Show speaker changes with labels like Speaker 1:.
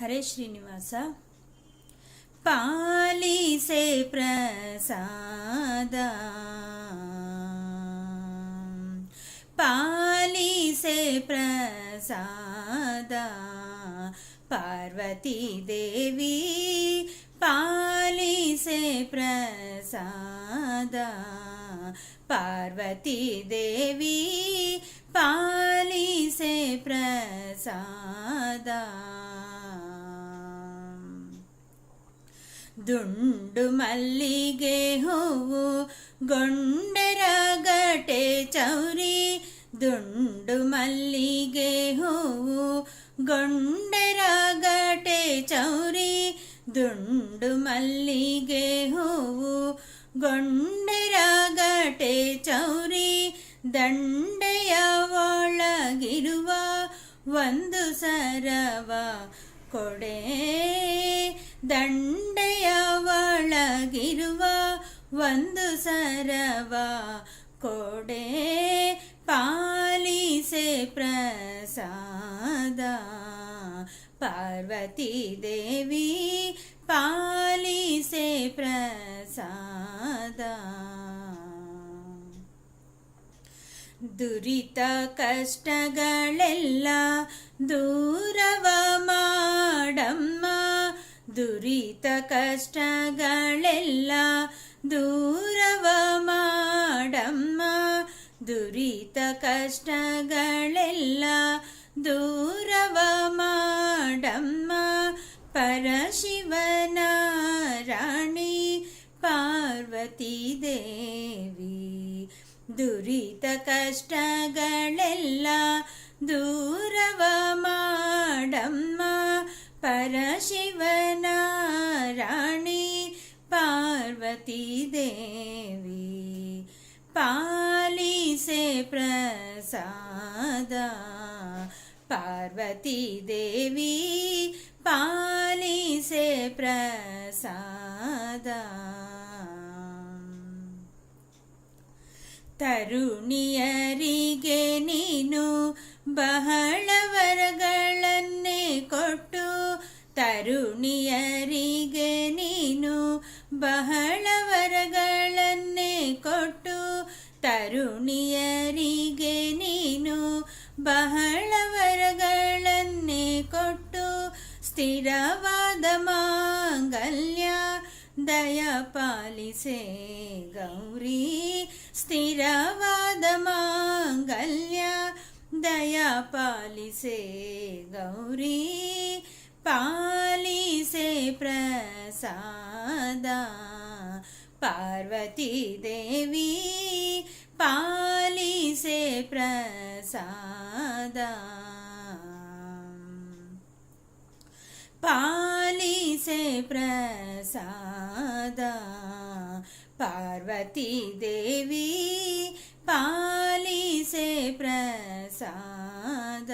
Speaker 1: హరే శ్రీనివాస. పాలిసే ప్రసాద. పాలిసే ప్రసాద. పార్వతీదేవి పాలిసే ప్రసాద. పార్వతీదేవి పాలిసే ప్రసాద. ದುಂಡು ಮಲ್ಲಿಗೆ ಹೂವು ಗೊಂಡರಗಟೆ ಚೌರಿ ದುಂಡು ಮಲ್ಲಿಗೆ ಹೂವು ಗೊಂಡರಗಟೆ ಚೌರಿ ದುಂಡು ಮಲ್ಲಿಗೆ ಹೂವು ಗೊಂಡರಗಟೆ ಚೌರಿ ದಂಡೆಯ ಒಳಗಿರುವ ಒಂದು ಸರವ ಕೊಡೆ ದಂಡೆಯ ಒಳಗಿರುವ ಒಂದು ಸರವ ಕೊಡೆ ಪಾಲಿಸೆ ಪ್ರಸಾದ. ಪಾರ್ವತಿ ದೇವಿ ಪಾಲಿಸೆ ಪ್ರಸಾದ. ದುರಿತ ಕಷ್ಟಗಳೆಲ್ಲ ದೂರವ ಮಾಡಮ್ಮ ದುರಿತ ಕಷ್ಟಗಳೆಲ್ಲ ದೂರವ ಮಾಡಮ್ಮ. ದುರಿತ ಕಷ್ಟಗಳೆಲ್ಲ ದೂರವ ಮಾಡಮ್ಮ. ಪರಶಿವನ ರಾಣಿ ಪಾರ್ವತಿ ದೇವಿ ದುರಿತ ಕಷ್ಟಗಳೆಲ್ಲ ದೂರವ ಮಾಡಮ್ಮ. ಪರಶಿವನ ಪಾರ್ವತಿ ದೇವಿ ಪಾಲಿಸೆ ಪ್ರಸಾದ ಪಾರ್ವತಿ ದೇವಿ ಪಾಲಿಸೆ ಪ್ರಸಾದ ತರುಣಿಯರಿಗೆ ನೀನು ಬಹಳ ವರಗಳನ್ನೇ ಕೊಟ್ಟು ತರುಣಿಯರಿಗೆ ನೀನು ಬಹಳ ವರಗಳನ್ನೇ ಕೊಟ್ಟು ತರುಣಿಯರಿಗೆ ನೀನು ಬಹಳ ವರಗಳನ್ನೇ ಕೊಟ್ಟು ಸ್ಥಿರವಾದ ಮಾಂಗಲ್ಯ ದಯ ಪಾಲಿಸೆ ಗೌರಿ. ಸ್ಥಿರವಾದ ಮಾಂಗಲ್ಯ ದಯ ಪಾಲಿಸೆ ಗೌರಿ. ಪಾಲಿಸೆ ಪ್ರಸಾದ ಪಾರ್ವತಿ ದೇವಿ ಪಾಲಿಸೆ ಪ್ರಸಾದ ಪಾಲಿಸೆ ಪ್ರಸಾದ ಪಾರ್ವತಿ ದೇವಿ ಪಾಲಿಸೆ ಪ್ರಸಾದ